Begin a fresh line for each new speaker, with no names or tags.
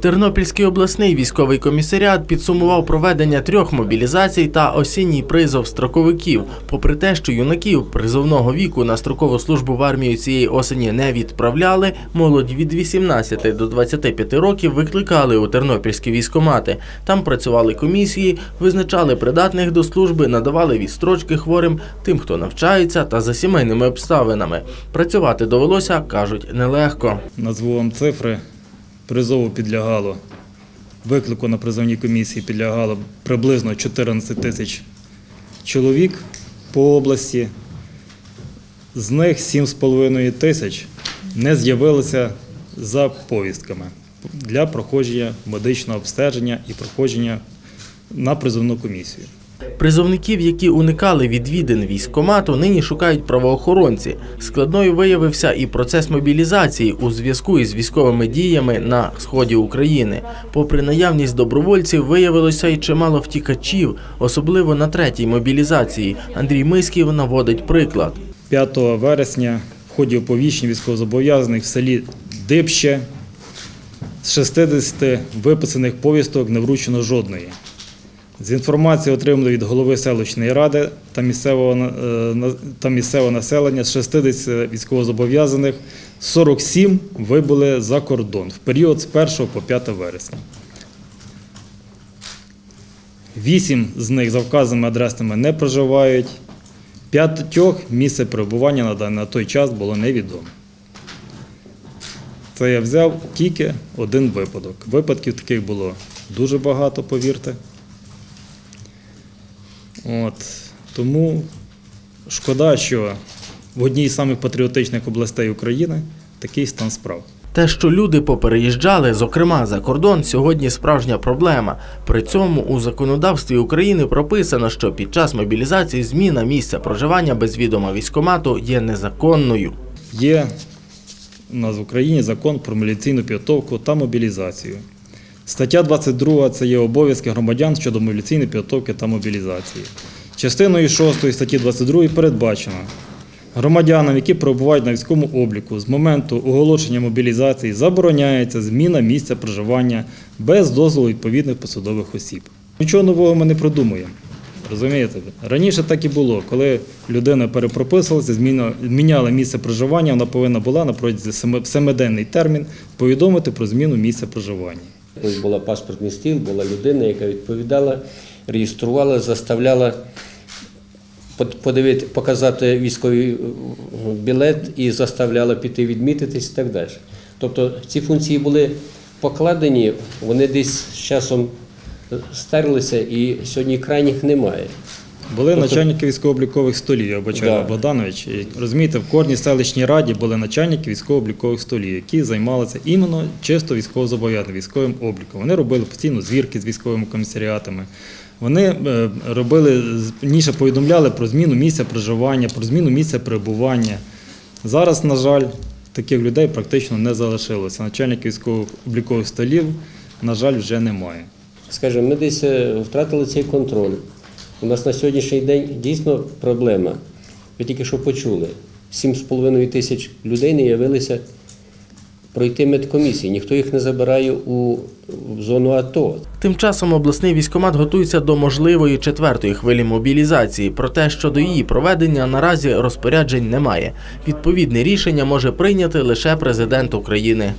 Тернопільський обласний військовий комісаріат підсумував проведення трьох мобілізацій та осінній призов строковиків. Попри те, що юнаків призовного віку на строкову службу в армію цієї осені не відправляли, молодь від 18 до 25 років викликали у тернопільські військомати. Там працювали комісії, визначали придатних до служби, надавали відстрочки хворим, тим, хто навчається, та за сімейними обставинами. Працювати довелося, кажуть, нелегко.
Назву вам цифри. Призову підлягало, виклику на призовній комісії підлягало приблизно 14 тисяч чоловік по області. З них 7,5 тисяч не з'явилися за повістками для проходження медичного обстеження і проходження на призовну комісію.
Призовників, які уникали відвідин військкомату, нині шукають правоохоронці. Складною виявився і процес мобілізації у зв'язку із військовими діями на сході України. Попри наявність добровольців, виявилося й чимало втікачів, особливо на третій мобілізації. Андрій Миськів наводить приклад.
5 вересня в ході оповіщень військовозобов'язаних в селі Дибще з 60 виписаних повісток не вручено жодної. З інформації, отриманої від голови селищної ради та місцевого, е, та місцевого населення, з 60 військовозобов'язаних 47 вибули за кордон в період з 1 по 5 вересня. Вісім з них за вказаними адресами не проживають. П'ятьох місце перебування на той час було невідоме. Це я взяв тільки один випадок. Випадків таких було дуже багато, повірте. От. Тому шкода, що в одній з самих патріотичних областей України такий стан справ.
Те, що люди попереїжджали, зокрема за кордон, сьогодні справжня проблема. При цьому у законодавстві України прописано, що під час мобілізації зміна місця проживання без відома військомату є незаконною.
Є у нас в Україні закон про міліційну підготовку та мобілізацію. Стаття 22 це є обов'язки громадян щодо мобілізаційної підготовки та мобілізації. Частиною 6 статті 22 передбачено громадянам, які перебувають на військовому обліку з моменту оголошення мобілізації, забороняється зміна місця проживання без дозволу відповідних посадових осіб. Нічого нового ми не продумуємо. Розумієте? Раніше так і було. Коли людина перепрописувалася, зміняла місце проживання, вона повинна була на протязі семи- семиденний термін повідомити про зміну місця проживання.
Ось була паспортний стіл, була людина, яка відповідала, реєструвала, заставляла подивити, показати військовий е, білет і заставляла піти відмітитись і так далі. Тобто ці функції були покладені, вони десь з часом стерлися і сьогодні крайніх немає.
Були начальники військово-облікових столів, я бачаю,
Да.
Богданович. І, Розумієте, в кожній селищній раді були начальники військово-облікових столів, які займалися іменно чисто військовозобов'язаним, військовим обліком. Вони робили постійно звірки з військовими комісаріатами. Вони е, робили, раніше повідомляли про зміну місця проживання, про зміну місця перебування. Зараз, на жаль, таких людей практично не залишилося. Начальників військово-облікових столів, на жаль, вже немає.
Скажімо, ми десь е, втратили цей контроль. У нас на сьогоднішній день дійсно проблема. Ви тільки що почули, 7,5 тисяч людей не явилися пройти медкомісії. Ніхто їх не забирає у зону АТО.
Тим часом обласний військомат готується до можливої четвертої хвилі мобілізації. Проте щодо її проведення наразі розпоряджень немає. Відповідне рішення може прийняти лише президент України.